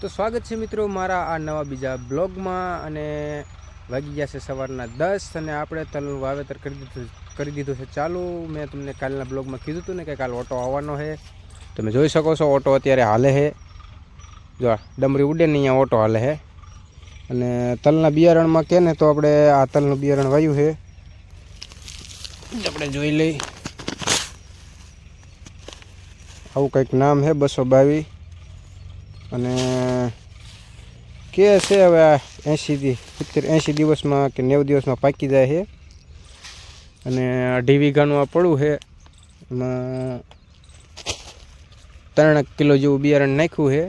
તો સ્વાગત છે મિત્રો મારા આ નવા બીજા બ્લોગમાં અને વાગી ગયા છે સવારના દસ અને આપણે તલનું વાવેતર કરી દીધું કરી દીધું છે ચાલુ. મેં તમને કાલના બ્લોગમાં કીધું હતું ને કે કાલ ઓટો આવવાનો છે. તમે જોઈ શકો છો ઓટો અત્યારે હાલે છે. જો ડમરી ઉડે ને અહીંયા ઓટો હાલે છે. અને તલના બિયારણમાં કે ને તો આપણે આ તલનું બિયારણ વાયું છે. આપણે જોઈ લઈ. આવું કંઈક નામ છે બસો બાવીસ. અને કે છે હવે આ એંશીથી સિત્તેર, એંશી દિવસમાં કે નેવું દિવસમાં પાકી જાય છે. અને અઢી વીઘાનું આ પડું છે. એમાં ત્રણ કિલો જેવું બિયારણ નાખ્યું છે.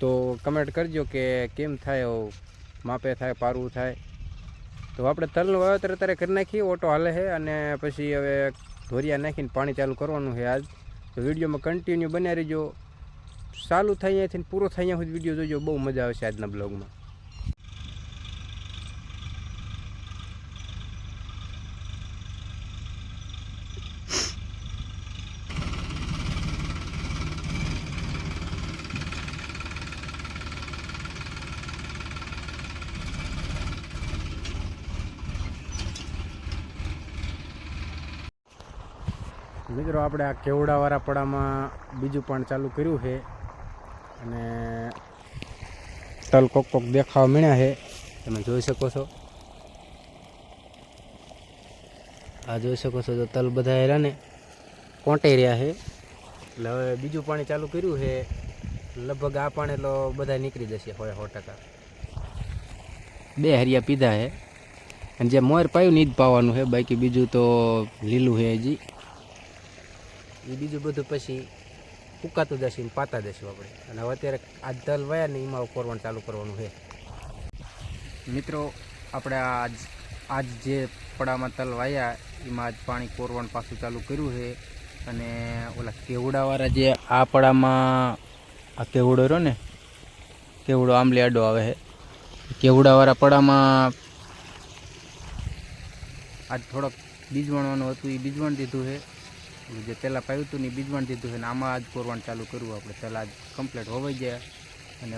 તો કમેન્ટ કરજો કે કેમ થાય માપે થાય, પારવું થાય. તો આપણે તલનું વાવેતર અત્યારે કરી નાખીએ, ઓટો હાલે છે અને પછી હવે ધોરિયા નાખીને પાણી ચાલુ કરવાનું છે આજ. તો વિડીયોમાં કન્ટિન્યુ બન્યા રહીજો. ચાલુ થાય અહીંયાથી પૂરો થાય અહીંયા સુધી વીડિયો જોજો, બહુ મજા આવશે આજના બ્લોગમાં. મિત્રો, આપણે આ કેવડાવાળા પડામાં બીજું પણ ચાલુ કર્યું છે. અને તલ કોક કોક દેખાવા મળ્યા છે. તમે જોઈ શકો છો. આ જોઈ શકો છો તો તલ બધા હેરા ને કોંટાઈ રહ્યા છે. એટલે હવે બીજું પાણી ચાલુ કર્યું છે. લગભગ આ પાણી તો બધા નીકળી જશે હોય સો ટકા. બે હરિયા પીધા છે. અને જે મોર પાયું નહીં જ પાવાનું છે. બાકી બીજું તો લીલું છે હજી. એ બીજું બધું પછી ફૂકાતું જશે ને પાતા જશું આપણે. અને હવે અત્યારે આ તલ વયા ને એમાં કોરવાનું ચાલુ કરવાનું છે. મિત્રો, આપણે આજ આજ જે પડામાં તલ વાયા, એમાં આજ પાણી કોરવાનું પાછું ચાલુ કર્યું છે. અને ઓલા કેવડાવાળા જે આ પડામાં, આ કેવડો રહ્યો ને, કેવડો આંબલી આડો આવે છે. કેવડાવાળા પડામાં આજ થોડોક બીજવાણવાનું હતું, એ બીજવણ દીધું છે. જે પહેલાં પાયું હતું ને બીજવાણ દીધું છે ને આમાં આજ કોરવાણ ચાલુ કરવું આપણે. પહેલાં જ કમ્પ્લીટ હોવાઈ ગયા અને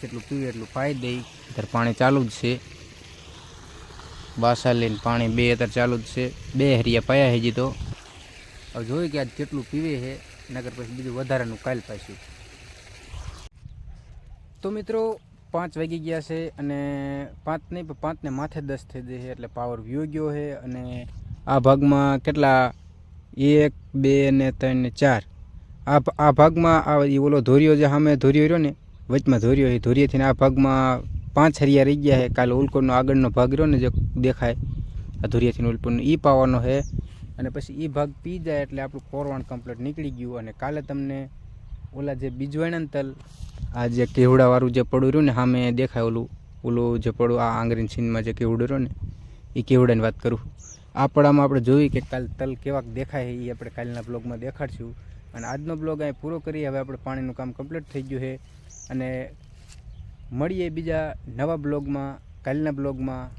જેટલું પીવે એટલું પાઈ દઈ. અત્યારે પાણી ચાલુ જ છે. બાસા લઈને પાણી બે અત્યારે ચાલુ જ છે. બે હરિયા પાયા હજી તો. હવે જોઈએ કે આજ કેટલું પીવે છે નગર પછી બીજું વધારાનું કાલ પાછું. તો મિત્રો, પાંચ વાગી ગયા છે અને પાંચ નહીં, પણ પાંચને માથે દસ થઈ જશે એટલે પાવર વ્યૂ ગયો છે અને આ ભાગમાં કેટલા એક, બે ને ત્રણ ને ચાર. આ આ ભાગમાં આ એ ઓલો ધોરિયો જે સામે ધોરિયો રહ્યો ને, વચમાં ધોરિયો એ ધોરિયાથી આ ભાગમાં પાંચ હરિયા રહી ગયા છે. કાલે ઉલ્કોનો આગળનો ભાગ રહ્યો ને જે દેખાય, આ ધોરિયાથી ઉલ્કોનો. એ પાવાનો છે. અને પછી એ ભાગ પી જાય એટલે આપણું કોરવાણ કમ્પ્લીટ નીકળી ગયું. અને કાલે તમને ઓલા જે બીજવાણા તલ આ જે કેવડાવાળું જે પડું રહ્યું ને, સામે દેખાય ઓલું ઓલું જે પડું, આ આંગળીની સીનમાં જે કેવડું રહ્યો ને એ કેવડાની વાત કરું આ પડામાં આપણે જોઈએ કે કાલ તલ કેવાક દેખાય એ આપણે કાલના બ્લોગમાં દેખાડશું. અને આજનો બ્લોગ અહીં પૂરો કરી હવે આપણે પાણીનું કામ કમ્પ્લીટ થઈ ગયું છે. અને મળીએ બીજા નવા બ્લોગમાં કાલના બ્લોગમાં